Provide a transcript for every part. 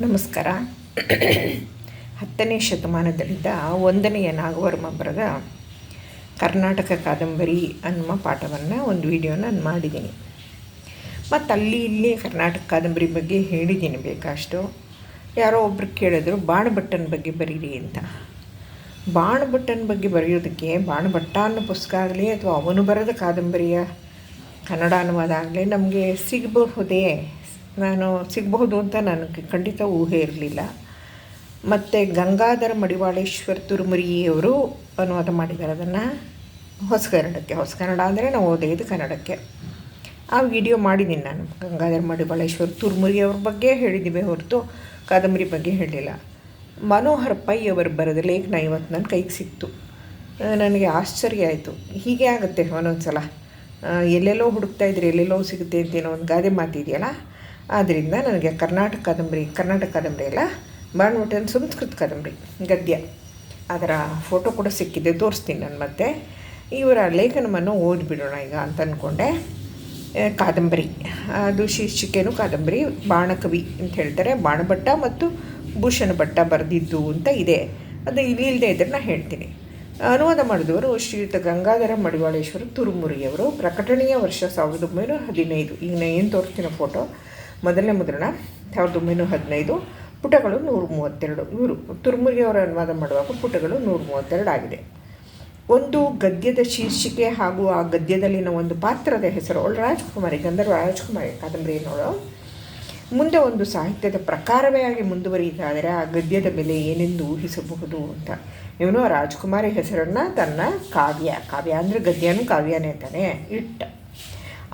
ನಮಸ್ಕಾರ. ಹತ್ತನೇ ಶತಮಾನದಲ್ಲಿದ್ದ ಒಂದನೆಯ ನಾಗವರ್ಮ ಬರೆದ ಕರ್ನಾಟಕ ಕಾದಂಬರಿ ಅನ್ನುವ ಪಾಠವನ್ನು, ಒಂದು ವಿಡಿಯೋ ನಾನು ಮಾಡಿದ್ದೀನಿ. ಮತ್ತು ಅಲ್ಲಿ ಇಲ್ಲಿ ಕರ್ನಾಟಕ ಕಾದಂಬರಿ ಬಗ್ಗೆ ಹೇಳಿದ್ದೀನಿ ಬೇಕಾಷ್ಟು. ಯಾರೋ ಒಬ್ರು ಕೇಳಿದ್ರು, ಬಾಣಭಟ್ಟನ ಬಗ್ಗೆ ಬರೀರಿ ಅಂತ. ಬಾಣಭಟ್ಟನ ಬಗ್ಗೆ ಬರೆಯೋದಕ್ಕೆ ಬಾಣಭಟ್ಟ ಅನ್ನೋ ಪುಸ್ತಕ ಆಗಲಿ ಅಥವಾ ಅವನು ಬರೆದ ಕಾದಂಬರಿಯ ಕನ್ನಡ ಅನುವಾದ ಆಗಲಿ ನಮಗೆ ಸಿಗಬಹುದೇ? ನಾನು ಸಿಗಬಹುದು ಅಂತ ನನಗೆ ಖಂಡಿತ ಊಹೆ ಇರಲಿಲ್ಲ. ಮತ್ತು ಗಂಗಾಧರ ಮಡಿವಾಳೇಶ್ವರ ತುರುಮುರಿಯವರು ಅನುವಾದ ಮಾಡಿದ್ದಾರೆ. ಅದನ್ನು ಹೊಸ ಕನ್ನಡಕ್ಕೆ, ಹೊಸ ಕನ್ನಡ ಅಂದರೆ ನಾವು ಓದಿದ್ದು ಕನ್ನಡಕ್ಕೆ. ಆ ವಿಡಿಯೋ ಮಾಡಿದ್ದೀನಿ ನಾನು. ಗಂಗಾಧರ ಮಡಿವಾಳೇಶ್ವರ ತುರುಮುರಿಯವ್ರ ಬಗ್ಗೆ ಹೇಳಿದ್ದೀವಿ ಹೊರತು ಕಾದಂಬರಿ ಬಗ್ಗೆ ಹೇಳಿಲ್ಲ. ಮನೋಹರ್ ಪೈ ಅವರು ಬರೆದ ಲೇಖನ ಇವತ್ತು ನನ್ನ ಕೈಗೆ ಸಿಕ್ತು. ನನಗೆ ಆಶ್ಚರ್ಯ ಆಯಿತು. ಹೀಗೆ ಆಗುತ್ತೆ ಒಂದೊಂದು ಸಲ ಎಲ್ಲೆಲ್ಲೋ ಹುಡುಕ್ತಾ ಇದ್ರೆ, ಎಲ್ಲೆಲ್ಲೋ ಸಿಗುತ್ತೆ ಅಂತೇನೋ ಒಂದು ಗಾದೆ ಮಾತಿದೆಯಲ್ಲ? ಆದ್ದರಿಂದ ನನಗೆ ಕರ್ನಾಟಕ ಕಾದಂಬರಿ ಕರ್ನಾಟಕ ಕಾದಂಬರಿ ಅಲ್ಲ ಬಾಣ್ಮಠನ ಸಂಸ್ಕೃತ ಕಾದಂಬರಿ, ಗದ್ಯ. ಅದರ ಫೋಟೋ ಕೂಡ ಸಿಕ್ಕಿದೆ, ತೋರಿಸ್ತೀನಿ ನಾನು ಮತ್ತೆ. ಇವರ ಲೇಖನವನ್ನು ಓದಿಬಿಡೋಣ ಈಗ ಅಂತ ಅಂದ್ಕೊಂಡೆ ಕಾದಂಬರಿ. ಅದು ಶೀರ್ಷಿಕೆನೂ ಕಾದಂಬರಿ, ಬಾಣಕವಿ ಅಂತ ಹೇಳ್ತಾರೆ. ಬಾಣಭಟ್ಟ ಮತ್ತು ಭೂಷಣ ಭಟ್ಟ ಬರೆದಿದ್ದು ಅಂತ ಇದೆ. ಅದು ಇಲ್ಲಿ ಇಲ್ಲದೆ ಇದ್ದರೆ ನಾನು ಹೇಳ್ತೀನಿ. ಅನುವಾದ ಮಾಡಿದವರು ಶ್ರೀಯುತ ಗಂಗಾಧರ ಮಡಿವಾಳೇಶ್ವರ ತುರುಮುರಿಯವರು ಪ್ರಕಟಣೆಯ ವರ್ಷ ಸಾವಿರದ ಒಂಬೈನೂರ ಹದಿನೈದು. ಈಗ ನಾನು ಏನು ತೋರಿಸ್ತೀನಿ ಫೋಟೋ ಮೊದಲನೇ ಮುದ್ರಣ, ಸಾವಿರದ ಒಂಬೈನೂರ ಹದಿನೈದು, ಪುಟಗಳು ನೂರ ಮೂವತ್ತೆರಡು. ಇವರು ತುರ್ಮುರಿಯವರ ಅನುವಾದ ಮಾಡುವಾಗ ಪುಟಗಳು ನೂರ ಮೂವತ್ತೆರಡು ಆಗಿದೆ. ಒಂದು ಗದ್ಯದ ಶೀರ್ಷಿಕೆ ಹಾಗೂ ಆ ಗದ್ಯದಲ್ಲಿನ ಒಂದು ಪಾತ್ರದ ಹೆಸರು, ಅವಳು ರಾಜ್ಕುಮಾರಿ, ಗಂಧರ್ವ ರಾಜ್ಕುಮಾರಿ ನೋಡೋ. ಮುಂದೆ ಒಂದು ಸಾಹಿತ್ಯದ ಪ್ರಕಾರವೇ ಆಗಿ ಮುಂದುವರಿಯುತ್ತಾದರೆ ಆ ಗದ್ಯದ ಬೆಲೆ ಏನೆಂದು ಊಹಿಸಬಹುದು ಅಂತ. ಇವನು ರಾಜ್ಕುಮಾರಿ ಹೆಸರನ್ನು ತನ್ನ ಕಾವ್ಯ ಕಾವ್ಯ ಅಂದರೆ ಗದ್ಯನೂ ಕಾವ್ಯನೇ ತಾನೇ ಇಟ್ಟ.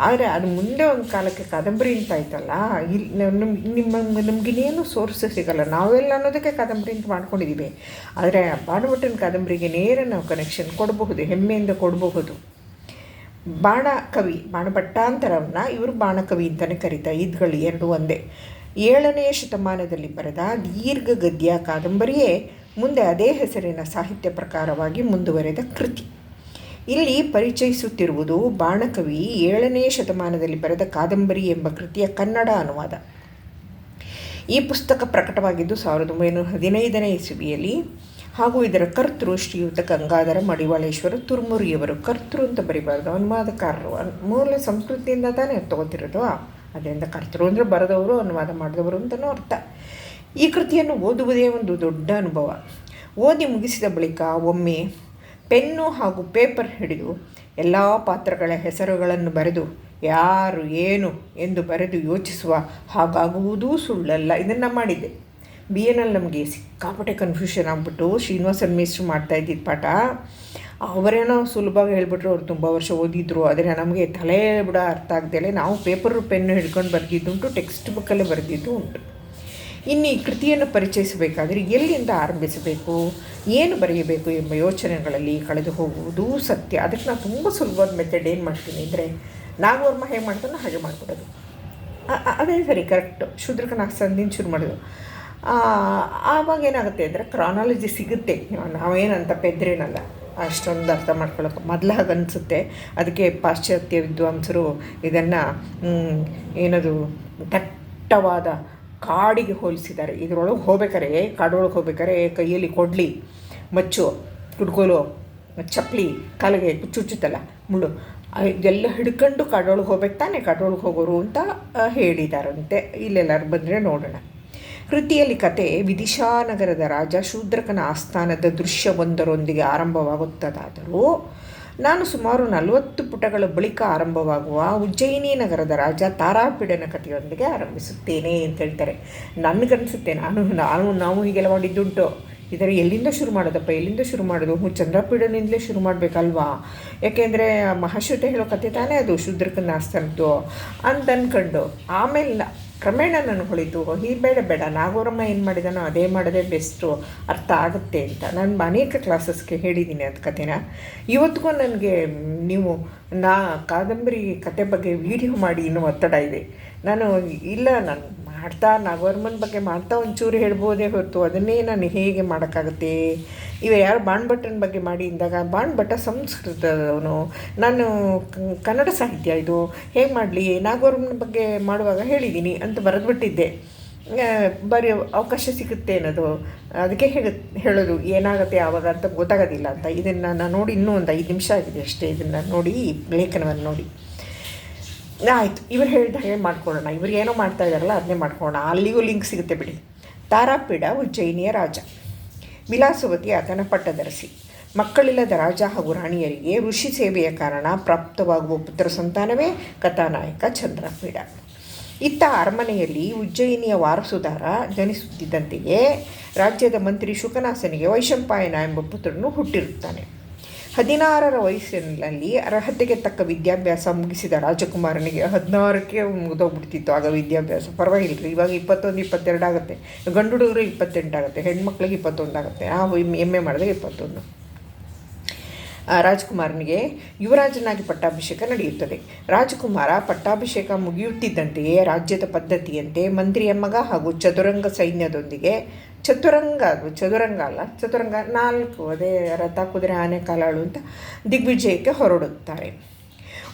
ಆದರೆ ಅದು ಮುಂದೆ ಒಂದು ಕಾಲಕ್ಕೆ ಕಾದಂಬರಿ ಅಂತ ಆಯ್ತಲ್ಲ, ಇಲ್ಲಿ ನಿಮ್ಮ ನಮಗಿನ್ನೇನು ಸೋರ್ಸ್ ಸಿಗಲ್ಲ. ನಾವೆಲ್ಲ ಅನ್ನೋದಕ್ಕೆ ಕಾದಂಬರಿ ಅಂತ ಮಾಡ್ಕೊಂಡಿದ್ದೀವಿ ಆದರೆ ಬಾಣಭಟ್ಟನ ಕಾದಂಬರಿಗೆ ನೇರ ನಾವು ಕನೆಕ್ಷನ್ ಕೊಡಬಹುದು, ಹೆಮ್ಮೆಯಿಂದ ಕೊಡಬಹುದು. ಬಾಣ ಕವಿ, ಬಾಣಭಟ್ಟಾಂತರವನ್ನು ಇವರು ಬಾಣಕವಿ ಅಂತಲೇ ಕರೀತಾರೆ ಇದ್ಗಳು ಎರಡು ಒಂದೇ. ಏಳನೆಯ ಶತಮಾನದಲ್ಲಿ ಬರೆದ ದೀರ್ಘ ಗದ್ಯ ಕಾದಂಬರಿಯೇ ಮುಂದೆ ಅದೇ ಹೆಸರಿನ ಸಾಹಿತ್ಯ ಪ್ರಕಾರವಾಗಿ ಮುಂದುವರೆದ ಕೃತಿ. ಇಲ್ಲಿ ಪರಿಚಯಿಸುತ್ತಿರುವುದು ಬಾಣಕವಿ ಏಳನೇ ಶತಮಾನದಲ್ಲಿ ಬರೆದ ಕಾದಂಬರಿ ಎಂಬ ಕೃತಿಯ ಕನ್ನಡ ಅನುವಾದ. ಈ ಪುಸ್ತಕ ಪ್ರಕಟವಾಗಿದ್ದು ಸಾವಿರದ ಒಂಬೈನೂರ ಹದಿನೈದನೇ ಇಸುವಿಯಲ್ಲಿ ಹಾಗೂ ಇದರ ಕರ್ತೃ ಶ್ರೀಯುತ ಗಂಗಾಧರ ಮಡಿವಾಳೇಶ್ವರ ತುರ್ಮುರಿಯವರು ಕರ್ತೃ ಅಂತ ಬರಿಬಾರ್ದು. ಅನುವಾದಕಾರರು ಮೂಲ ಸಂಸ್ಕೃತಿಯಿಂದ ತಾನೇ ತಗೋತಿರೋದು. ಅದರಿಂದ ಕರ್ತೃ ಅಂದರೆ ಬರೆದವರು, ಅನುವಾದ ಮಾಡಿದವರು ಅಂತಲೂ ಅರ್ಥ. ಈ ಕೃತಿಯನ್ನು ಓದುವುದೇ ಒಂದು ದೊಡ್ಡ ಅನುಭವ. ಓದಿ ಮುಗಿಸಿದ ಬಳಿಕ ಒಮ್ಮೆ ಪೆನ್ನು ಹಾಗೂ ಪೇಪರ್ ಹಿಡಿದು ಎಲ್ಲ ಪಾತ್ರಗಳ ಹೆಸರುಗಳನ್ನು ಬರೆದು ಯಾರು ಏನು ಎಂದು ಬರೆದು ಯೋಚಿಸುವ ಹಾಗಾಗುವುದೂ ಸುಳ್ಳಲ್ಲ. ಇದನ್ನು ಮಾಡಿದ್ದೆ. ಬಿ ಎನಲ್ಲಿ ನಮಗೆ ಸಿಕ್ಕಾಪಟ್ಟೆ ಕನ್ಫ್ಯೂಷನ್ ಆಗಿಬಿಟ್ಟು ಶ್ರೀನಿವಾಸನ್ ಮೇಸ್ಟ್ರು ಮಾಡ್ತಾ ಇದ್ದಿದ್ದ ಪಾಠ. ಅವರೇನೋ ಸುಲಭವಾಗಿ ಹೇಳ್ಬಿಟ್ರು, ಅವ್ರು ತುಂಬ ವರ್ಷ ಓದಿದ್ರು. ಆದರೆ ನಮಗೆ ತಲೆ ಬಿಡ ಅರ್ಥ ಆಗ್ದಲೇ ನಾವು ಪೇಪರು ಪೆನ್ನು ಹಿಡ್ಕೊಂಡು ಬರೆದಿದ್ದುಂಟು ಟೆಕ್ಸ್ಟ್ ಬುಕ್ಕಲ್ಲೇ ಬರೆದಿದ್ದು ಉಂಟು ಇನ್ನು ಈ ಕೃತಿಯನ್ನು ಪರಿಚಯಿಸಬೇಕಾದರೆ ಎಲ್ಲಿಂದ ಆರಂಭಿಸಬೇಕು? ಏನು ಬರೆಯಬೇಕು ಎಂಬ ಯೋಚನೆಗಳಲ್ಲಿ ಕಳೆದು ಹೋಗುವುದು ಸತ್ಯ. ಅದಕ್ಕೆ ನಾನು ತುಂಬ ಸುಲಭವಾದ ಮೆಥಡ್ ಏನು ಮಾಡ್ತೀನಿ ಅಂದರೆ ನಾಗವರ್ಮ ಹೇಗೆ ಮಾಡ್ತಾನೋ ಹಾಗೆ ಮಾಡಿಕೊಡೋದು. ಅದೇ ಸರಿ ಕರೆಕ್ಟ್ ಸಂದಿನ ಶುರು ಮಾಡೋದು. ಆವಾಗ ಏನಾಗುತ್ತೆ ಅಂದರೆ ಕ್ರಾನಾಲಜಿ ಸಿಗುತ್ತೆ. ನಾವೇನಂತ ಪೆದ್ರೇನಲ್ಲ, ಅಷ್ಟೊಂದು ಅರ್ಥ ಮಾಡ್ಕೊಳ್ಳೋಕೆ ಮೊದಲು ಹಾಗೆ ಅನಿಸುತ್ತೆ ಅದಕ್ಕೆ ಪಾಶ್ಚಾತ್ಯ ವಿದ್ವಾಂಸರು ಇದನ್ನು ಏನದು, ದಟ್ಟವಾದ ಕಾಡಿಗೆ ಹೋಲಿಸಿದ್ದಾರೆ ಇದರೊಳಗೆ ಹೋಗ್ಬೇಕಾರೆ, ಕಾಡೊಳಗೆ ಹೋಗ್ಬೇಕಾರೆ ಕೈಯಲ್ಲಿ ಕೊಡ್ಲಿ, ಮಚ್ಚು ಕುಡ್ಕೋಲು ಚಪ್ಪಲಿ, ಕಾಲಿಗೆ ಚುಚ್ಚುತ್ತಲ್ಲ ಮುಳ್ಳು. ಇದೆಲ್ಲ ಹಿಡ್ಕೊಂಡು ಕಾಡೊಳಗೆ ಹೋಗ್ಬೇಕು ತಾನೇ, ಕಾಡೊಳಗೆ ಹೋಗೋರು ಅಂತ ಹೇಳಿದಾರಂತೆ. ಇಲ್ಲೆಲ್ಲರೂ ಬಂದರೆ ನೋಡೋಣ. ಕೃತಿಯಲ್ಲಿ ಕತೆ ವಿದಿಶಾನಗರದ ರಾಜ ಶೂದ್ರಕನ ಆಸ್ಥಾನದ ದೃಶ್ಯವೊಂದರೊಂದಿಗೆ ಆರಂಭವಾಗುತ್ತದಾದರೂ ನಾನು ಸುಮಾರು ನಲವತ್ತು ಪುಟಗಳ ಬಳಿಕ ಆರಂಭವಾಗುವ ಉಜ್ಜಯಿನಿ ನಗರದ ರಾಜ ತಾರಾಪೀಡನ ಕಥೆಯೊಂದಿಗೆ ಆರಂಭಿಸುತ್ತೇನೆ ಅಂತ ಹೇಳ್ತಾರೆ. ನನಗನ್ಸುತ್ತೆ, ನಾನು ನಾನು, ನಾವು ಹೀಗೆಲ್ಲ ಮಾಡಿದ್ದುಂಟು. ಇದರ ಎಲ್ಲಿಂದ ಶುರು ಮಾಡೋದಪ್ಪ, ಎಲ್ಲಿಂದ ಶುರು ಮಾಡೋದು? ಹ್ಞೂ ಚಂದ್ರಪೀಡನಿಂದಲೇ ಶುರು ಮಾಡಬೇಕಲ್ವಾ? ಯಾಕೆಂದರೆ ಮಹಾಶ್ರುತೆ ಹೇಳೋ ಕತೆ ತಾನೇ ಅದು ಶೂದ್ರಕನ ಆಸ್ಥಾನದ್ದು ಅಂತ ಅಂದ್ಕೊಂಡು ಆಮೇಲೆ ಕ್ರಮೇಣ ನನಗೆ ಹೊಳಿತು ಈ ಬೇಡ ಬೇಡ. ನಾಗೋರಮ್ಮ ಏನು ಮಾಡಿದಾನೋ ಅದೇ ಮಾಡಿದೆ ಬೆಸ್ಟು ಅರ್ಥ ಆಗುತ್ತೆ ಅಂತ. ನಾನು ಅನೇಕ ಕ್ಲಾಸಸ್ಗೆ ಹೇಳಿದ್ದೀನಿ ಅದು ಕಥೆನ. ಇವತ್ತಿಗೂ ನನಗೆ ನೀವು ನಾ ಕಾದಂಬರಿ ಕತೆ ಬಗ್ಗೆ ವಿಡಿಯೋ ಮಾಡಿ ಇನ್ನೂ ಒತ್ತಡ ಇದೆ. ನಾನು ಇಲ್ಲ, ನಾನು ಮಾಡ್ತಾ ನಾಗವರ್ಮನ್ ಬಗ್ಗೆ ಮಾಡ್ತಾ ಒಂಚೂರು ಹೇಳ್ಬೋದೇ ಹೊರತು ಅದನ್ನೇ ನಾನು ಹೇಗೆ ಮಾಡೋಕ್ಕಾಗುತ್ತೆ? ಇವ ಯಾರು ಬಾಣ್ಭಟ್ಟನ ಬಗ್ಗೆ ಮಾಡಿ ಇಂದಾಗ ಬಾಣ್ಭಟ್ಟ ಸಂಸ್ಕೃತದವನು. ನಾನು ಕನ್ನಡ ಸಾಹಿತ್ಯ ಇದು. ಹೇಗೆ ಮಾಡಲಿ? ನಾಗವರ್ಮನ ಬಗ್ಗೆ ಮಾಡುವಾಗ ಹೇಳಿದ್ದೀನಿ ಅಂತ ಬರೆದ್ಬಿಟ್ಟಿದ್ದೆ. ಬರೀ ಅವಕಾಶ ಸಿಗುತ್ತೆ ಅನ್ನೋದು. ಅದಕ್ಕೆ ಹೇಳ, ಹೇಳೋದು ಏನಾಗುತ್ತೆ ಆವಾಗ ಅಂತ ಗೊತ್ತಾಗೋದಿಲ್ಲ ಅಂತ. ಇದನ್ನು ನಾನು ನೋಡಿ ಇನ್ನೂ ಒಂದು ಐದು ನಿಮಿಷ ಆಗಿದೆ ಅಷ್ಟೇ. ಇದನ್ನು ನೋಡಿ ಲೇಖನವನ್ನು ನೋಡಿ. ಆಯಿತು, ಇವ್ರು ಹೇಳಿದ ಹೇಳಿ ಮಾಡ್ಕೊಳ್ಳೋಣ. ಇವ್ರು ಏನೋ ಮಾಡ್ತಾ ಇದ್ದಾರಲ್ಲ ಅದನ್ನೇ ಮಾಡ್ಕೊಳ್ಳೋಣ. ಅಲ್ಲಿಗೂ ಲಿಂಕ್ ಸಿಗುತ್ತೆ ಬಿಡಿ. ತಾರಾಪೀಡ ಉಜ್ಜಯಿನಿಯ ರಾಜ. ವಿಲಾಸವತಿ ಆತನ ಪಟ್ಟದರಸಿ. ಮಕ್ಕಳಿಲ್ಲದ ರಾಜ ಹಾಗೂ ರಾಣಿಯರಿಗೆ ಋಷಿ ಸೇವೆಯ ಕಾರಣ ಪ್ರಾಪ್ತವಾಗುವ ಪುತ್ರ ಸಂತಾನವೇ ಕಥಾನಾಯಕ ಚಂದ್ರಪೀಡ ಇತ್ತ ಅರಮನೆಯಲ್ಲಿ ಉಜ್ಜಯಿನಿಯ ವಾರಸುದಾರ ಜನಿಸುತ್ತಿದ್ದಂತೆಯೇ ರಾಜ್ಯದ ಮಂತ್ರಿ ಶುಕನಾಸನಿಗೆ ವೈಶಂಪಾಯನ ಎಂಬ ಪುತ್ರನು ಹುಟ್ಟಿರುತ್ತಾನೆ. ಹದಿನಾರರ ವಯಸ್ಸಿನಲ್ಲಿ ಅರ್ಹತೆಗೆ ತಕ್ಕ ವಿದ್ಯಾಭ್ಯಾಸ ಮುಗಿಸಿದ ರಾಜಕುಮಾರನಿಗೆ ಹದಿನಾರಕ್ಕೆ ಮುಗಿದೋಗ್ಬಿಡ್ತಿತ್ತು. ಆಗ ವಿದ್ಯಾಭ್ಯಾಸ ಪರವಾಗಿಲ್ಲ. ಇವಾಗ ಇಪ್ಪತ್ತೊಂದು, ಇಪ್ಪತ್ತೆರಡು ಆಗುತ್ತೆ. ಗಂಡು ಹುಡುಗರು ಇಪ್ಪತ್ತೆಂಟು ಆಗುತ್ತೆ. ಹೆಣ್ಮಕ್ಳಿಗೆ ಇಪ್ಪತ್ತೊಂದು ಆಗುತ್ತೆ. ಆ ಎಂ ಎ ಮಾಡಿದ್ರೆ ಇಪ್ಪತ್ತೊಂದು. ರಾಜಕುಮಾರನಿಗೆ ಯುವರಾಜನಾಗಿ ಪಟ್ಟಾಭಿಷೇಕ ನಡೆಯುತ್ತದೆ. ರಾಜಕುಮಾರ ಪಟ್ಟಾಭಿಷೇಕ ಮುಗಿಯುತ್ತಿದ್ದಂತೆಯೇ ರಾಜ್ಯದ ಪದ್ಧತಿಯಂತೆ ಮಂತ್ರಿಯ ಮಗ ಹಾಗೂ ಚದುರಂಗ ಸೈನ್ಯದೊಂದಿಗೆ ಚತುರಂಗ ಅದು ಚದುರಂಗ ಅಲ್ಲ ಚತುರಂಗ ನಾಲ್ಕು, ಅದೇ ರಥ, ಕುದುರೆ, ಆನೆ, ಕಾಲಾಳು ಅಂತ ದಿಗ್ವಿಜಯಕ್ಕೆ ಹೊರಡುತ್ತಾರೆ.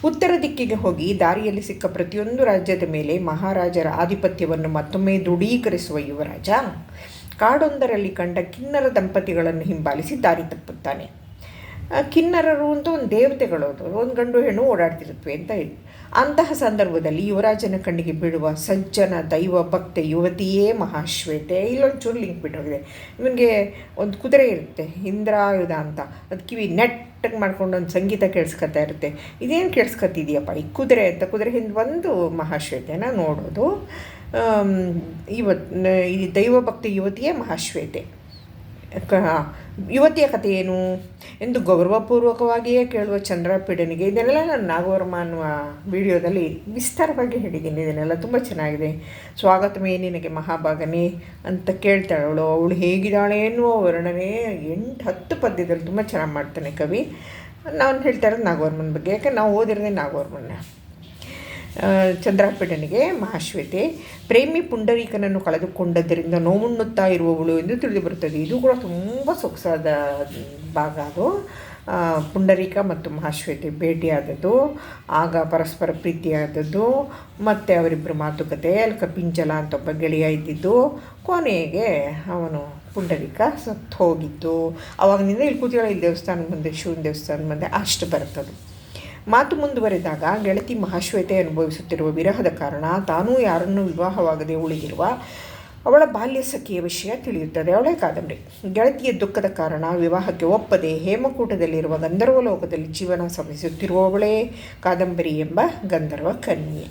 ಉತ್ತರ ದಿಕ್ಕಿಗೆ ಹೋಗಿ ದಾರಿಯಲ್ಲಿ ಸಿಕ್ಕ ಪ್ರತಿಯೊಂದು ರಾಜ್ಯದ ಮೇಲೆ ಮಹಾರಾಜರ ಆಧಿಪತ್ಯವನ್ನು ಮತ್ತೊಮ್ಮೆ ದೃಢೀಕರಿಸುವ ಯುವರಾಜ ಕಾಡೊಂದರಲ್ಲಿ ಕಂಡ ಕಿನ್ನರ ದಂಪತಿಗಳನ್ನು ಹಿಂಬಾಲಿಸಿ ದಾರಿ ತಪ್ಪುತ್ತಾನೆ. ಕಿನ್ನರರು ಅಂತ ಒಂದು ದೇವತೆಗಳು ಒಂದು ಗಂಡು ಹೆಣ್ಣು ಓಡಾಡ್ತಿರುತ್ತವೆ ಅಂತ ಹೇಳಿ. ಅಂತಹ ಸಂದರ್ಭದಲ್ಲಿ ಯುವರಾಜನ ಕಣ್ಣಿಗೆ ಬೀಳುವ ಸಜ್ಜನ, ದೈವ, ಭಕ್ತ, ಯುವತಿಯೇ ಮಹಾಶ್ವೇತೆ ಇಲ್ಲೊಂದು ಚೂರು ಲಿಂಕ್ ಬಿಟ್ಟೋಗಿದೆ. ಇವನಿಗೆ ಒಂದು ಕುದುರೆ ಇರುತ್ತೆ, ಇಂದ್ರಾಯುಧ ಅಂತ. ಅದು ಕಿವಿ ನೆಟ್ಟಗೆ ಮಾಡ್ಕೊಂಡು ಒಂದು ಸಂಗೀತ ಕೇಳಿಸ್ಕೊತಾ ಇರುತ್ತೆ. ಇದೇನು ಕೇಳಿಸ್ಕೊತಿದೆಯಪ್ಪ? ಈ ಕುದುರೆ ಅಂತ, ಕುದುರೆ ಹಿಂದೆ ಬಂದು ಮಹಾಶ್ವೇತೆನ ನೋಡೋದು. ಇವತ್ತು ಇವತ್ ಈ ದೈವಭಕ್ತ ಯುವತಿಯೇ ಮಹಾಶ್ವೇತೆ. ಕ ಯುವತಿಯ ಕಥೆ ಏನು? ಎಂದು ಗೌರವಪೂರ್ವಕವಾಗಿಯೇ ಕೇಳುವ ಚಂದ್ರಪೀಡನಿಗೆ ಇದನ್ನೆಲ್ಲ ನಾನು ನಾಗವರ್ಮ ಅನ್ನುವ ವಿಡಿಯೋದಲ್ಲಿ ವಿಸ್ತಾರವಾಗಿ ಹೇಳಿದ್ದೀನಿ. ಇದನ್ನೆಲ್ಲ ತುಂಬ ಚೆನ್ನಾಗಿದೆ. ಸ್ವಾಗತವೇ ನಿನಗೆ ಮಹಾಭಾಗನೇ ಅಂತ ಕೇಳ್ತಾಳೆ ಅವಳು ಅವಳು ಹೇಗಿದ್ದಾಳೆ ಎನ್ನುವ ವರ್ಣನೆ ಎಂಟು ಹತ್ತು ಪದ್ಯದಲ್ಲಿ ತುಂಬ ಚೆನ್ನಾಗಿ ಮಾಡ್ತಾನೆ ಕವಿ. ನಾನು ಹೇಳ್ತಾ ಇರೋದು ನಾಗವರ್ಮನ ಬಗ್ಗೆ. ಯಾಕೆ ನಾವು ಓದಿರೋದೇ ನಾಗವರ್ಮನ ಆ, ಚಂದ್ರಾಪೀಡನಿಗೆ ಮಹಾಶ್ವೇತೆ ಪ್ರೇಮಿ ಪುಂಡರೀಕನನ್ನು ಕಳೆದುಕೊಂಡದ್ದರಿಂದ ನೋವುಣ್ಣುತ್ತಾ ಇರುವವಳು ಎಂದು ತಿಳಿದು ಬರುತ್ತದೆ. ಇದು ಕೂಡ ತುಂಬ ಸೊಗಸಾದ ಭಾಗ ಅದು. ಪುಂಡರೀಕ ಮತ್ತು ಮಹಾಶ್ವೇತೆ ಭೇಟಿಯಾದದ್ದು ಆಗ ಪರಸ್ಪರ ಪ್ರೀತಿಯಾದದ್ದು ಮತ್ತು ಅವರಿಬ್ಬರ ಮಾತುಕತೆ ಅಲ್ಲಿ ಕಪಿಂಚಲ ಅಂತ ಒಬ್ಬ ಗೆಳೆಯ ಇದ್ದಿದ್ದು ಕೊನೆಗೆ ಅವನು ಪುಂಡರೀಕ ಸತ್ತು ಹೋಗಿದ್ದು ಅವಾಗಿನಿಂದ ಇಲ್ಲಿ ಕೂತಿಗಳ ಇಲ್ಲಿ ದೇವಸ್ಥಾನಕ್ಕೆ ಮುಂದೆ ಶಿವನ ದೇವಸ್ಥಾನ ಮುಂದೆ ಅಷ್ಟು ಬರ್ತದೆ ಮಾತು ಮುಂದುವರೆದಾಗ ಗೆಳತಿ ಮಹಾಶ್ವೇತೆ ಅನುಭವಿಸುತ್ತಿರುವ ವಿರಹದ ಕಾರಣ ತಾನೂ ಯಾರನ್ನೂ ವಿವಾಹವಾಗದೆ ಉಳಿದಿರುವ ಅವಳ ಬಾಲ್ಯ ಸಖಿಯ ವಿಷಯ ತಿಳಿಯುತ್ತದೆ. ಅವಳೇ ಕಾದಂಬರಿ. ಗೆಳತಿಯ ದುಃಖದ ಕಾರಣ ವಿವಾಹಕ್ಕೆ ಒಪ್ಪದೆ ಹೇಮಕೂಟದಲ್ಲಿರುವ ಗಂಧರ್ವ ಲೋಕದಲ್ಲಿ ಜೀವನ ಸವಿಸುತ್ತಿರುವವಳೇ ಕಾದಂಬರಿ ಎಂಬ ಗಂಧರ್ವ ಕನ್ಯೆ.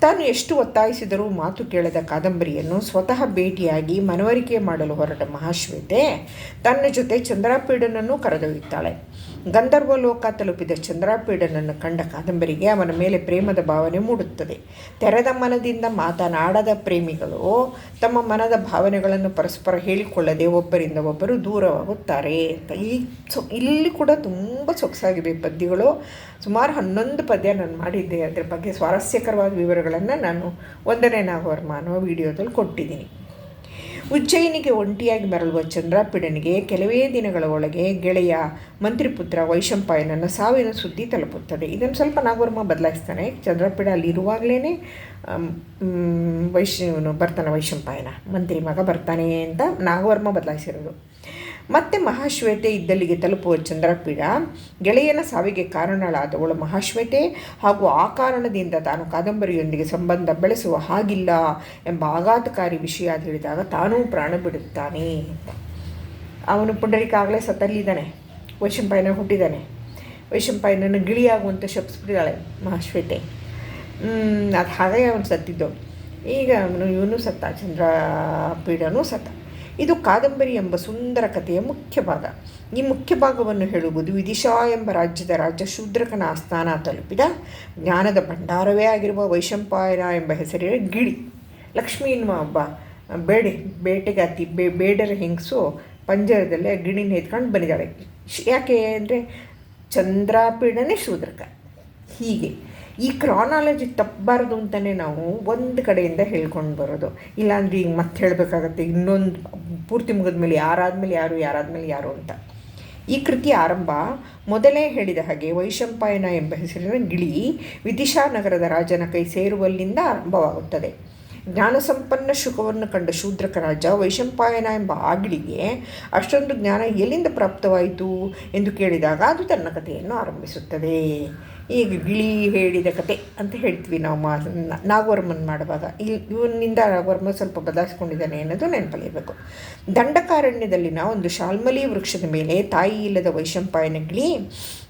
ತಾನು ಎಷ್ಟು ಒತ್ತಾಯಿಸಿದರೂ ಮಾತು ಕೇಳದ ಕಾದಂಬರಿಯನ್ನು ಸ್ವತಃ ಭೇಟಿಯಾಗಿ ಮನವರಿಕೆ ಮಾಡಲು ಹೊರಟ ಮಹಾಶ್ವೇತೆ ತನ್ನ ಜೊತೆ ಚಂದ್ರಾಪೀಡನನ್ನು ಕರೆದೊಯ್ಯುತ್ತಾಳೆ. ಗಂಧರ್ವ ಲೋಕ ತಲುಪಿದ ಚಂದ್ರಾಪೀಡನನ್ನು ಕಂಡ ಕಾದಂಬರಿಗೆ ಅವನ ಮೇಲೆ ಪ್ರೇಮದ ಭಾವನೆ ಮೂಡುತ್ತದೆ. ತೆರೆದ ಮನದಿಂದ ಮಾತನಾಡದ ಪ್ರೇಮಿಗಳು ತಮ್ಮ ಮನದ ಭಾವನೆಗಳನ್ನು ಪರಸ್ಪರ ಹೇಳಿಕೊಳ್ಳದೆ ಒಬ್ಬರಿಂದ ಒಬ್ಬರು ದೂರವಾಗುತ್ತಾರೆ ಅಂತ. ಈ ಸೊ, ಇಲ್ಲಿ ಕೂಡ ತುಂಬ ಸೊಗಸಾಗಿವೆ ಪದ್ಯಗಳು. ಸುಮಾರು ಹನ್ನೊಂದು ಪದ್ಯ ನಾನು ಮಾಡಿದ್ದೆ. ಅದರ ಬಗ್ಗೆ ಸ್ವಾರಸ್ಯಕರವಾದ ವಿವರಗಳನ್ನು ನಾನು ಒಂದನೇ ನಾಗವರ್ಮ ಅನ್ನುವ ವಿಡಿಯೋದಲ್ಲಿ ಕೊಟ್ಟಿದ್ದೀನಿ. ಉಜ್ಜಯಿನಿಗೆ ಒಂಟಿಯಾಗಿ ಮರಳುವ ಚಂದ್ರಾಪೀಡನಿಗೆ ಕೆಲವೇ ದಿನಗಳ ಒಳಗೆ ಗೆಳೆಯ ಮಂತ್ರಿಪುತ್ರ ವೈಶಂಪಾಯನನ ಸಾವಿನ ಸುದ್ದಿ ತಲುಪುತ್ತದೆ. ಇದನ್ನು ಸ್ವಲ್ಪ ನಾಗವರ್ಮ ಬದಲಾಯಿಸ್ತಾನೆ. ಚಂದ್ರಪಿಡ ಅಲ್ಲಿ ಇರುವಾಗಲೇ ವೈಶ್ ಬರ್ತಾನೆ ವೈಶಂಪಾಯನ. ಮಂತ್ರಿ ಮಗ ಬರ್ತಾನೆ ಅಂತ ನಾಗವರ್ಮ ಬದಲಾಯಿಸಿರೋದು. ಮತ್ತೆ ಮಹಾಶ್ವೇತೆ ಇದ್ದಲ್ಲಿಗೆ ತಲುಪುವ ಚಂದ್ರಪೀಡ ಗೆಳೆಯನ ಸಾವಿಗೆ ಕಾರಣಳಾದವಳು ಮಹಾಶ್ವೇತೆ ಹಾಗೂ ಆ ಕಾರಣದಿಂದ ತಾನು ಕಾದಂಬರಿಯೊಂದಿಗೆ ಸಂಬಂಧ ಬೆಳೆಸುವ ಹಾಗಿಲ್ಲ ಎಂಬ ಆಘಾತಕಾರಿ ವಿಷಯ ತಿಳಿದಾಗ ತಾನೂ ಪ್ರಾಣ ಬಿಡುತ್ತಾನೆ ಅವನು ಪುಂಡರಿಕ ಆಗಲೇ ಸತ್ತಲ್ಲಿದ್ದಾನೆ. ವೈಶಂಪಾಯನ ಹುಟ್ಟಿದ್ದಾನೆ. ವೈಶಂಪಾಯನನ್ನು ಗಿಳಿಯಾಗುವಂತ ಶಪಿಸ್ಬಿಟ್ಟಿದ್ದಾಳೆ ಮಹಾಶ್ವೇತೆ. ಅದು ಹಾಗೆ ಅವನು ಸತ್ತಿದ್ದು. ಈಗ ಅವನು ಇವನು ಸತ್ತ ಚಂದ್ರಪೀಡನೂ ಸತ್ತ. ಇದು ಕಾದಂಬರಿ ಎಂಬ ಸುಂದರ ಕಥೆಯ ಮುಖ್ಯ ಭಾಗ. ಈ ಮುಖ್ಯ ಭಾಗವನ್ನು ಹೇಳುವುದು ವಿದಿಶಾ ಎಂಬ ರಾಜ್ಯದ ರಾಜ ಶೂದ್ರಕನ ಆಸ್ಥಾನ ತಲುಪಿದ ಜ್ಞಾನದ ಭಂಡಾರವೇ ಆಗಿರುವ ವೈಶಂಪಾಯನ ಎಂಬ ಹೆಸರಿನ ಗಿಳಿ. ಲಕ್ಷ್ಮಿ ಎನ್ನುವ ಒಬ್ಬ ಬೇಡೆ ಬೇಟೆಗಾತಿ ಬೇ, ಬೇಡರ ಹೆಂಗಸು ಪಂಜರದಲ್ಲಿ ಗಿಣಿನ ಎತ್ಕೊಂಡು ಬಂದಿದ್ದಾಳೆ ಯಾಕೆ ಅಂದರೆ ಚಂದ್ರಾಪೀಡನೇ ಶೂದ್ರಕ. ಹೀಗೆ ಈ ಕ್ರಾನಾಲಜಿ ತಪ್ಪಬಾರ್ದು ಅಂತಲೇ ನಾವು ಒಂದು ಕಡೆಯಿಂದ ಹೇಳ್ಕೊಂಡು ಬರೋದು. ಇಲ್ಲಾಂದ್ರೆ ಈಗ ಮತ್ತೆ ಹೇಳಬೇಕಾಗತ್ತೆ, ಇನ್ನೊಂದು ಪೂರ್ತಿ ಮುಗಿದ್ಮೇಲೆ ಯಾರಾದ್ಮೇಲೆ ಯಾರು ಯಾರಾದ್ಮೇಲೆ ಯಾರು ಅಂತ. ಈ ಕೃತಿಯ ಆರಂಭ ಮೊದಲೇ ಹೇಳಿದ ಹಾಗೆ ವೈಶಂಪಾಯನ ಎಂಬ ಹೆಸರಿನ ಗಿಳಿ ವಿದಿಶಾ ನಗರದ ರಾಜನ ಕೈ ಸೇರುವಲ್ಲಿಂದ ಆರಂಭವಾಗುತ್ತದೆ. ಜ್ಞಾನಸಂಪನ್ನ ಶುಕವನ್ನು ಕಂಡ ಶೂದ್ರಕ ರಾಜ ವೈಶಂಪಾಯನ ಎಂಬ ಆಗಿಳಿಗೆ ಅಷ್ಟೊಂದು ಜ್ಞಾನ ಎಲ್ಲಿಂದ ಪ್ರಾಪ್ತವಾಯಿತು ಎಂದು ಕೇಳಿದಾಗ ಅದು ತನ್ನ ಕಥೆಯನ್ನು ಆರಂಭಿಸುತ್ತದೆ. ಈಗ ಗಿಳಿ ಹೇಳಿದ ಕತೆ ಅಂತ ಹೇಳ್ತೀವಿ ನಾವು ಮಾ ನಾಗವರ್ಮನ್ ಮಾಡುವಾಗ. ಇವನಿಂದ ನಾಗವರ್ಮ ಸ್ವಲ್ಪ ಬದಲಾಯಿಸ್ಕೊಂಡಿದ್ದಾನೆ ಅನ್ನೋದು ನೆನಪಲ್ಲಿರಬೇಕು. ದಂಡಕಾರಣ್ಯದಲ್ಲಿನ ಒಂದು ಶಾಲ್ಮಲಿ ವೃಕ್ಷದ ಮೇಲೆ ತಾಯಿ ಇಲ್ಲದ ವೈಶಂಪಾಯನ ಗಿಳಿ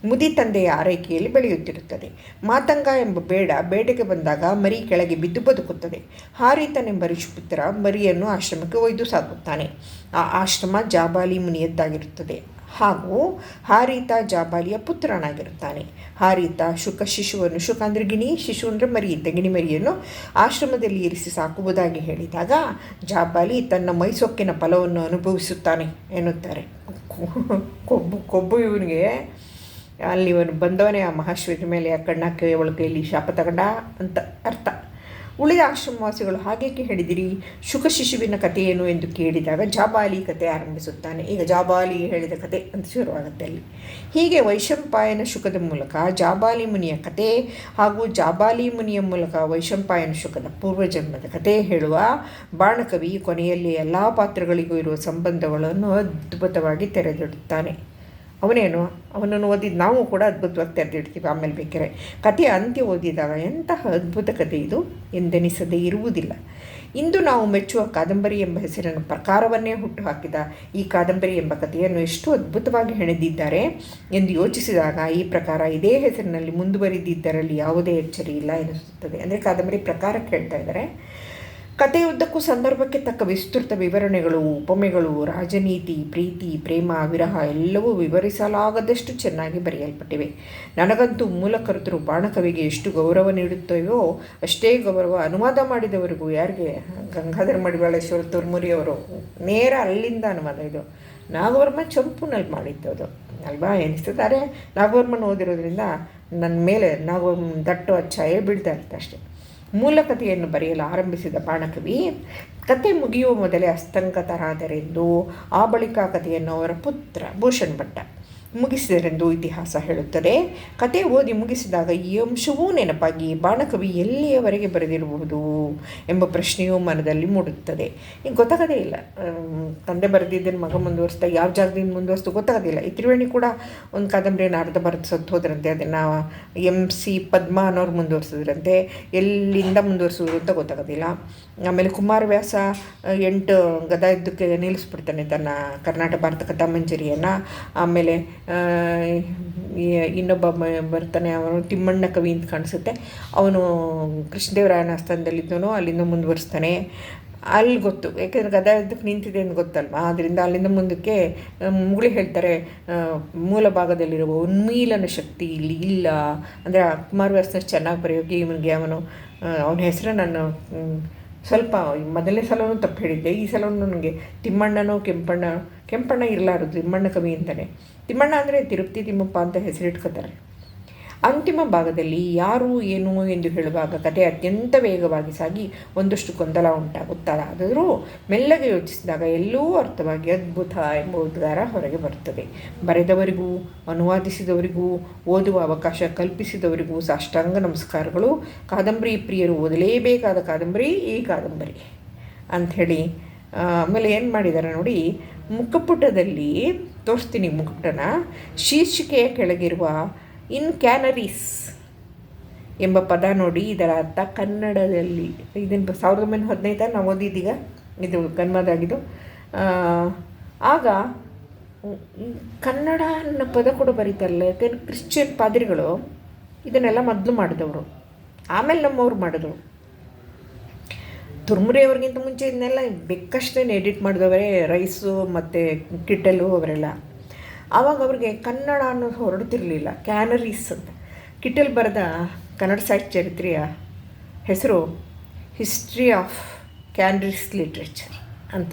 ಮುದಿ ತಂದೆಯ ಆರೈಕೆಯಲ್ಲಿ ಬೆಳೆಯುತ್ತಿರುತ್ತದೆ. ಮಾತಂಗ ಎಂಬ ಬೇಡ ಬೇಟೆಗೆ ಬಂದಾಗ ಮರಿ ಕೆಳಗೆ ಬಿದ್ದು ಬದುಕುತ್ತದೆ. ಹಾರಿತನೆಂಬ ಋಷಿಪುತ್ರ ಮರಿಯನ್ನು ಆಶ್ರಮಕ್ಕೆ ಒಯ್ದು ಸಾಕುತ್ತಾನೆ. ಆ ಆಶ್ರಮ ಜಾಬಾಲಿ ಮುನಿಯದ್ದಾಗಿರುತ್ತದೆ. ಹಾಗೂ ಹಾರಿತ ಜಾಬಾಲಿಯ ಪುತ್ರನಾಗಿರುತ್ತಾನೆ. ಹಾರಿತ ಶುಕ ಶಿಶುವನ್ನು, ಶುಕ ಅಂದರೆ ಗಿಣಿ, ಶಿಶು ಅಂದರೆ ಮರಿ ಇದ್ದ ಗಿಣಿ ಮರಿಯನ್ನು ಆಶ್ರಮದಲ್ಲಿ ಇರಿಸಿ ಸಾಕುವುದಾಗಿ ಹೇಳಿದಾಗ ಜಾಬಾಲಿ ತನ್ನ ಮೈಸೊಕ್ಕಿನ ಫಲವನ್ನು ಅನುಭವಿಸುತ್ತಾನೆ ಎನ್ನುತ್ತಾರೆ. ಕೊಬ್ಬು ಕೊಬ್ಬು ಇವನಿಗೆ ಅಲ್ಲಿ ಇವನು ಬಂದವನೇ ಆ ಮಹಾಶ್ವೇತ ಮೇಲೆ ಆ ಕಣ್ಣಾಕೆ ಕೈಯಲ್ಲಿ ಶಾಪ ತಗೊಂಡ ಅಂತ ಅರ್ಥ. ಉಳಿದ ಆಶ್ರಮವಾಸಿಗಳು ಹಾಗೇಕೆ ಹೇಳಿದಿರಿ? ಶುಕ ಶಿಶುವಿನ ಕಥೆ ಏನು ಎಂದು ಕೇಳಿದಾಗ ಜಾಬಾಲಿ ಕತೆ ಆರಂಭಿಸುತ್ತಾನೆ. ಈಗ ಜಾಬಾಲಿ ಹೇಳಿದ ಕತೆ ಅಂತ ಶುರುವಾಗುತ್ತೆ ಅಲ್ಲಿ. ಹೀಗೆ ವೈಶಂಪಾಯನ ಶುಕದ ಮೂಲಕ ಜಾಬಾಲಿ ಮುನಿಯ ಕತೆ ಹಾಗೂ ಜಾಬಾಲಿ ಮುನಿಯ ಮೂಲಕ ವೈಶಂಪಾಯನ ಶುಕದ ಪೂರ್ವಜನ್ಮದ ಕತೆ ಹೇಳುವ ಬಾಣಕವಿ ಕೊನೆಯಲ್ಲಿ ಎಲ್ಲ ಪಾತ್ರಗಳಿಗೂ ಇರುವ ಸಂಬಂಧಗಳನ್ನು ಅದ್ಭುತವಾಗಿ ತೆರೆದಿಡುತ್ತಾನೆ. ಅವನೇನು, ಅವನನ್ನು ಓದಿದ ನಾವು ಕೂಡ ಅದ್ಭುತವಾಗಿ ತೆರೆದಿಡ್ತೀವಿ ಆಮೇಲೆ ಬೇಕಾರೆ. ಕಥೆ ಅಂತ್ಯ ಓದಿದಾಗ ಎಂತಹ ಅದ್ಭುತ ಕಥೆ ಇದು ಎಂದೆನಿಸದೇ ಇರುವುದಿಲ್ಲ. ಇಂದು ನಾವು ಮೆಚ್ಚುವ ಕಾದಂಬರಿ ಎಂಬ ಹೆಸರಿನ ಪ್ರಕಾರವನ್ನೇ ಹುಟ್ಟುಹಾಕಿದ ಈ ಕಾದಂಬರಿ ಎಂಬ ಕಥೆಯನ್ನು ಎಷ್ಟು ಅದ್ಭುತವಾಗಿ ಹೆಣೆದಿದ್ದಾರೆ ಎಂದು ಯೋಚಿಸಿದಾಗ ಈ ಪ್ರಕಾರ ಇದೇ ಹೆಸರಿನಲ್ಲಿ ಮುಂದುವರಿದಿದ್ದರಲ್ಲಿ ಯಾವುದೇ ಎಚ್ಚರಿ ಇಲ್ಲ ಎನಿಸುತ್ತದೆ. ಅಂದರೆ ಕಾದಂಬರಿ ಪ್ರಕಾರ ಹೇಳ್ತಾ ಇದ್ದಾರೆ. ಕಥೆಯುದ್ದಕ್ಕೂ ಸಂದರ್ಭಕ್ಕೆ ತಕ್ಕ ವಿಸ್ತೃತ ವಿವರಣೆಗಳು, ಉಪಮೆಗಳು, ರಾಜನೀತಿ, ಪ್ರೀತಿ, ಪ್ರೇಮ, ವಿರಹ ಎಲ್ಲವೂ ವಿವರಿಸಲಾಗದಷ್ಟು ಚೆನ್ನಾಗಿ ಬರೆಯಲ್ಪಟ್ಟಿವೆ. ನನಗಂತೂ ಮೂಲ ಕರ್ತರು ಬಾಣಕವಿಗೆ ಎಷ್ಟು ಗೌರವ ನೀಡುತ್ತೇವೋ ಅಷ್ಟೇ ಗೌರವ ಅನುವಾದ ಮಾಡಿದವರಿಗೂ ಯಾರಿಗೆ? ಗಂಗಾಧರ ಮಡಿವಾಳೇಶ್ವರ ತುರ್ಮುರಿ ಅವರು ನೇರ ಅಲ್ಲಿಂದ ಅನುವಾದ ಇದು. ನಾಗವರ್ಮ ಚಂಪುನಲ್ಲಿ ಮಾಡಿದ್ದು ಅದು. ಅಲ್ವಾ? ಎನಿಸ್ತಿದ್ದಾರೆ ನಾಗವರ್ಮನ ಓದಿರೋದ್ರಿಂದ ನನ್ನ ಮೇಲೆ ನಾಗವರ್ಮ ದಟ್ಟು ಛಾಯೆ ಬೀಳ್ತಾ ಇರುತ್ತೆ ಅಷ್ಟೇ. ಮೂಲ ಕಥೆಯನ್ನು ಬರೆಯಲು ಆರಂಭಿಸಿದ ಬಾಣಕವಿ, ಕತೆ ಮುಗಿಯುವ ಮೊದಲೇ ಅಸ್ತಂಗತರಾದರೆಂದು ಆ ಬಳಿಕ ಕಥೆಯನ್ನು ಅವರ ಪುತ್ರ ಭೂಷಣ್ ಭಟ್ಟ ಮುಗಿಸಿದರೆಂದು ಇತಿಹಾಸ ಹೇಳುತ್ತದೆ. ಕತೆ ಓದಿ ಮುಗಿಸಿದಾಗ ಈ ಅಂಶವೂ ನೆನಪಾಗಿ ಬಾಣಕವಿ ಎಲ್ಲಿಯವರೆಗೆ ಬರೆದಿರಬಹುದು ಎಂಬ ಪ್ರಶ್ನೆಯೂ ಮನದಲ್ಲಿ ಮೂಡುತ್ತದೆ. ಈಗ ಗೊತ್ತಾಗೋದೇ ಇಲ್ಲ. ತಂದೆ ಬರೆದಿದ್ದನ್ನು ಮಗ ಮುಂದುವರಿಸ್ತಾ ಯಾವ ಜಾಗದಿಂದ ಮುಂದುವರಿಸ್ತು ಗೊತ್ತಾಗೋದಿಲ್ಲ ಈ ತ್ರಿವೇಣಿ ಕೂಡ ಒಂದು ಕಾದಂಬರಿಯನ್ನು ಅರ್ಧ ಸತ್ತು ಹೋದ್ರಂತೆ, ಅದನ್ನು ಎಂ ಸಿ ಪದ್ಮ ಅನ್ನೋರು ಮುಂದುವರಿಸಿದ್ರಂತೆ. ಎಲ್ಲಿಂದ ಮುಂದುವರಿಸುವುದು ಅಂತ ಗೊತ್ತಾಗೋದಿಲ್ಲ ಆಮೇಲೆ ಕುಮಾರವ್ಯಾಸ ಎಂಟು ಗದ ಇದ್ದಕ್ಕೆ ನಿಲ್ಲಿಸ್ಬಿಡ್ತಾನೆ ತನ್ನ ಕರ್ನಾಟಕ ಭಾರತ ಕಥಾಮಂಜರಿಯನ್ನು ಆಮೇಲೆ ಇನ್ನೊಬ್ಬ ಬರ್ತಾನೆ ಅವನು ತಿಮ್ಮಣ್ಣ ಕವಿ ಅಂತ ಕಾಣಿಸುತ್ತೆ. ಅವನು ಕೃಷ್ಣದೇವರಾಯನ ಸ್ಥಾನದಲ್ಲಿದ್ದನು ಅಲ್ಲಿಂದ ಮುಂದುವರಿಸ್ತಾನೆ. ಅಲ್ಲಿ ಗೊತ್ತು, ಯಾಕೆಂದರೆ ಗದಾ ಇದ್ದಕ್ಕೆ ನಿಂತಿದೆ ಅಂತ ಗೊತ್ತಲ್ವಾ? ಆದ್ದರಿಂದ ಅಲ್ಲಿಂದ ಮುಂದಕ್ಕೆ ಮುಗುಳಿ ಹೇಳ್ತಾರೆ ಮೂಲ ಭಾಗದಲ್ಲಿರುವ ಉನ್ಮೀಲನ ಶಕ್ತಿ ಇಲ್ಲಿ ಇಲ್ಲ. ಅಂದರೆ ಕುಮಾರವ್ಯಾಸನ ಚೆನ್ನಾಗಿ ಬರೆಯೋಕೆ ಇವನಿಗೆ ಅವನು ಅವನ ಹೆಸರು ನಾನು ಸ್ವಲ್ಪ ಮೊದಲನೇ ಸಲವೂ ತಪ್ಪು ಹೇಳಿದ್ದೆ. ಈ ಸಲವೂ ನನಗೆ ತಿಮ್ಮಣ್ಣನೋ ಕೆಂಪಣ್ಣ ಕೆಂಪಣ್ಣ ಇರಲಾರದು, ತಿಮ್ಮಣ್ಣ ಕವಿ ಅಂತಲೇ ತಿಮ್ಮಣ್ಣ ಅಂದರೆ ತಿರುಪ್ತಿ ತಿಮ್ಮಪ್ಪ ಅಂತ ಹೆಸರಿಟ್ಕೋತಾರೆ. ಅಂತಿಮ ಭಾಗದಲ್ಲಿ ಯಾರು ಏನು ಎಂದು ಹೇಳುವಾಗ ಕತೆ ಅತ್ಯಂತ ವೇಗವಾಗಿ ಸಾಗಿ ಒಂದಷ್ಟು ಗೊಂದಲ ಉಂಟಾಗುತ್ತದಾದರೂ ಮೆಲ್ಲಗೆ ಯೋಚಿಸಿದಾಗ ಎಲ್ಲೂ ಅರ್ಥವಾಗಿ ಅದ್ಭುತ ಎಂಬ ಉದ್ಗಾರ ಹೊರಗೆ ಬರುತ್ತದೆ. ಬರೆದವರಿಗೂ, ಅನುವಾದಿಸಿದವರಿಗೂ, ಓದುವ ಅವಕಾಶ ಕಲ್ಪಿಸಿದವರಿಗೂ ಸಾಷ್ಟಾಂಗ ನಮಸ್ಕಾರಗಳು. ಕಾದಂಬರಿ ಪ್ರಿಯರು ಓದಲೇಬೇಕಾದ ಕಾದಂಬರಿ ಈ ಕಾದಂಬರಿ ಅಂಥೇಳಿ ಆಮೇಲೆ ಏನು ಮಾಡಿದ್ದಾರೆ ನೋಡಿ, ಮುಖಪುಟದಲ್ಲಿ ತೋರಿಸ್ತೀನಿ ಮುಖಪುಟನ, ಶೀರ್ಷಿಕೆಯ ಕೆಳಗಿರುವ ಇನ್ ಕ್ಯಾನರೀಸ್ ಎಂಬ ಪದ ನೋಡಿ ಇದರ ಅರ್ಥ ಕನ್ನಡದಲ್ಲಿ. ಇದನ್ನು ಸಾವಿರದ ಒಂಬೈನೂರ ಹದಿನೈದು ನಾವು ಓದಿದ್ದೀಗ. ಇದು ಕನ್ಮದಾಗಿದ್ದು ಆಗ ಕನ್ನಡ ಅನ್ನೋ ಪದ ಕೂಡ ಬರೀತಾರಲ್ಲ ಯಾಕೆಂದ್ರೆ ಕ್ರಿಶ್ಚಿಯನ್ ಪಾದ್ರಿಗಳು ಇದನ್ನೆಲ್ಲ ಮೊದಲು ಮಾಡಿದವರು. ಆಮೇಲೆ ನಮ್ಮವ್ರು ಮಾಡಿದ್ರು. ತುರ್ಮುರಿ ಅವ್ರಿಗಿಂತ ಮುಂಚೆ ಇದನ್ನೆಲ್ಲ ಬೆಕ್ಕಷ್ಟೇನು ಎಡಿಟ್ ಮಾಡಿದವರೇ, ರೈಸು ಮತ್ತು ಕಿಟ್ಟಲು ಅವರೆಲ್ಲ. ಆವಾಗ ಅವ್ರಿಗೆ ಕನ್ನಡ ಅನ್ನೋದು ಹೊರಡ್ತಿರ್ಲಿಲ್ಲ. ಕ್ಯಾನರೀಸ್ ಅಂತ. ಕಿಟಲ್ ಬರೆದ ಕನ್ನಡ ಸಾಹಿತ್ಯ ಚರಿತ್ರೆಯ ಹೆಸರು ಹಿಸ್ಟ್ರಿ ಆಫ್ ಕ್ಯಾನರೀಸ್ ಲಿಟ್ರೇಚರ್ ಅಂತ.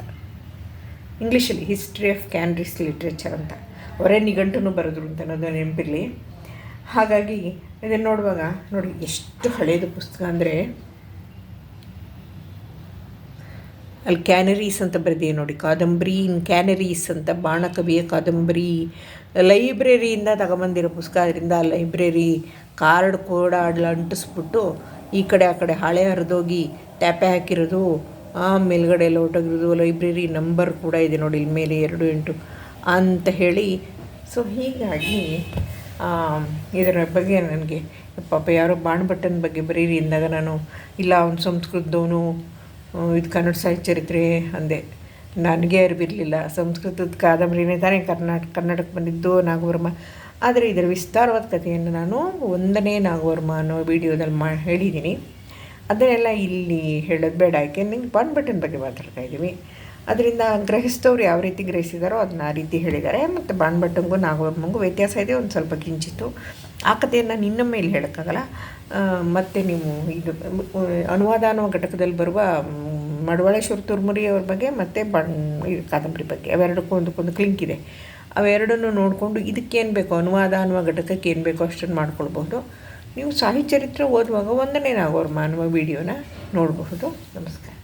ಇಂಗ್ಲೀಷಲ್ಲಿ ಹಿಸ್ಟ್ರಿ ಆಫ್ ಕ್ಯಾನರೀಸ್ ಲಿಟ್ರೇಚರ್ ಅಂತ. ಅವರೇ ನಿಘಂಟು ಬರೆದ್ರು ಅಂತ ಅನ್ನೋದು ನೆನಪಿರಲಿ. ಹಾಗಾಗಿ ಇದನ್ನು ನೋಡುವಾಗ ನೋಡಿ ಎಷ್ಟು ಹಳೆಯದು ಪುಸ್ತಕ ಅಂದರೆ ಅಲ್ಲಿ ಕ್ಯಾನರೀಸ್ ಅಂತ ಬರೆದಿದೆ ನೋಡಿ. ಕಾದಂಬರಿ, ಇನ್ ಕ್ಯಾನರೀಸ್ ಅಂತ, ಬಾಣಕವಿಯ ಕಾದಂಬರಿ. ಲೈಬ್ರರಿಯಿಂದ ತಗೊಂಬಂದಿರೋ ಪುಸ್ತಕ. ಅದರಿಂದ ಲೈಬ್ರರಿ ಕಾರ್ಡ್ ಕೂಡ ಅಡ್ಲ ಅಂಟಿಸ್ಬಿಟ್ಟು ಈ ಕಡೆ ಆ ಕಡೆ ಹಳೆ ಹರಿದೋಗಿ ಟ್ಯಾಪೆ ಹಾಕಿರೋದು, ಆ ಮೇಲ್ಗಡೆ ಎಲ್ಲ ಹೊಟ್ಟೋಗಿರೋದು ಲೈಬ್ರರಿ ನಂಬರ್ ಕೂಡ ಇದೆ ನೋಡಿ ಇಲ್ಲಿ ಮೇಲೆ, ಎರಡು ಎಂಟು ಅಂತ ಹೇಳಿ. ಸೊ ಹೀಗಾಗಿ ಇದರ ಬಗ್ಗೆ ನನಗೆ ಪಾಪ ಯಾರೋ ಬಾಣಭಟ್ಟನ ಬಗ್ಗೆ ಬರೀರಿ ಅಂದಾಗ ನಾನು, ಇಲ್ಲ ಅವ್ನು ಸಂಸ್ಕೃತದವನು ಇದು ಕನ್ನಡ ಸಾಹಿತ್ಯ ಚರಿತ್ರೆ ಅಂದೆ. ನನಗೆ ಅರಿವಿರಲಿಲ್ಲ. ಸಂಸ್ಕೃತದ ಕಾದಂಬರಿನೇ ತಾನೇ ಕರ್ನಾಟಕ ಕನ್ನಡಕ್ಕೆ ಬಂದಿದ್ದು ನಾಗವರ್ಮ. ಆದರೆ ಇದರ ವಿಸ್ತಾರವಾದ ಕಥೆಯನ್ನು ನಾನು ಒಂದನೇ ನಾಗವರ್ಮ ಅನ್ನೋ ವಿಡಿಯೋದಲ್ಲಿ ಮಾ ಹೇಳಿದ್ದೀನಿ ಅದನ್ನೆಲ್ಲ ಇಲ್ಲಿ ಹೇಳೋದು ಬೇಡ. ಯಾಕೆ? ನಿಂಗೆ ಬಟನ್ ಬಗ್ಗೆ ಮಾತಾಡ್ತಾ ಇದ್ದೀವಿ. ಅದರಿಂದ ಗ್ರಹಿಸ್ತವ್ರು ಯಾವ ರೀತಿ ಗ್ರಹಿಸಿದಾರೋ ಅದನ್ನ ಆ ರೀತಿ ಹೇಳಿದ್ದಾರೆ. ಮತ್ತು ಬಾಣ್ಭಟ್ಟಂಗೂ ನಾಗವರ್ಮಂಗೂ ವ್ಯತ್ಯಾಸ ಇದೆ. ಒಂದು ಸ್ವಲ್ಪ ಕಿಂಚಿತ್ತು. ಆ ಕಥೆಯನ್ನು ನಿನ್ನ ಮೇಲೆ ಹೇಳೋಕ್ಕಾಗಲ್ಲ. ಮತ್ತು ನೀವು ಇದು ಅನುವಾದ ಅನ್ನೋ ಘಟಕದಲ್ಲಿ ಬರುವ ಮಡವಳೇಶ್ವರ ಮಡವಾಳೇಶ್ವರ ತುರ್ಮುರಿ ಅವ್ರ ಬಗ್ಗೆ ಮತ್ತು ಇದು ಕಾದಂಬರಿ ಬಗ್ಗೆ, ಅವೆರಡಕ್ಕೂ ಒಂದಕ್ಕೊಂದು ಕ್ಲಿಂಕ್ ಇದೆ. ಅವೆರಡನ್ನು ನೋಡಿಕೊಂಡು ಇದಕ್ಕೇನು ಬೇಕು? ಅನುವಾದ ಅನ್ನುವ ಘಟಕಕ್ಕೆ ಏನು ಬೇಕೋ ಅಷ್ಟನ್ನು ಮಾಡ್ಕೊಳ್ಬಹುದು. ನೀವು ಸಾಹಿತ್ಯ ಚರಿತ್ರೆ ಓದುವಾಗ ಒಂದನೇ ನಾಗವರ್ಮ ಅನ್ನುವ ವಿಡಿಯೋನ ನೋಡಬಹುದು. ನಮಸ್ಕಾರ.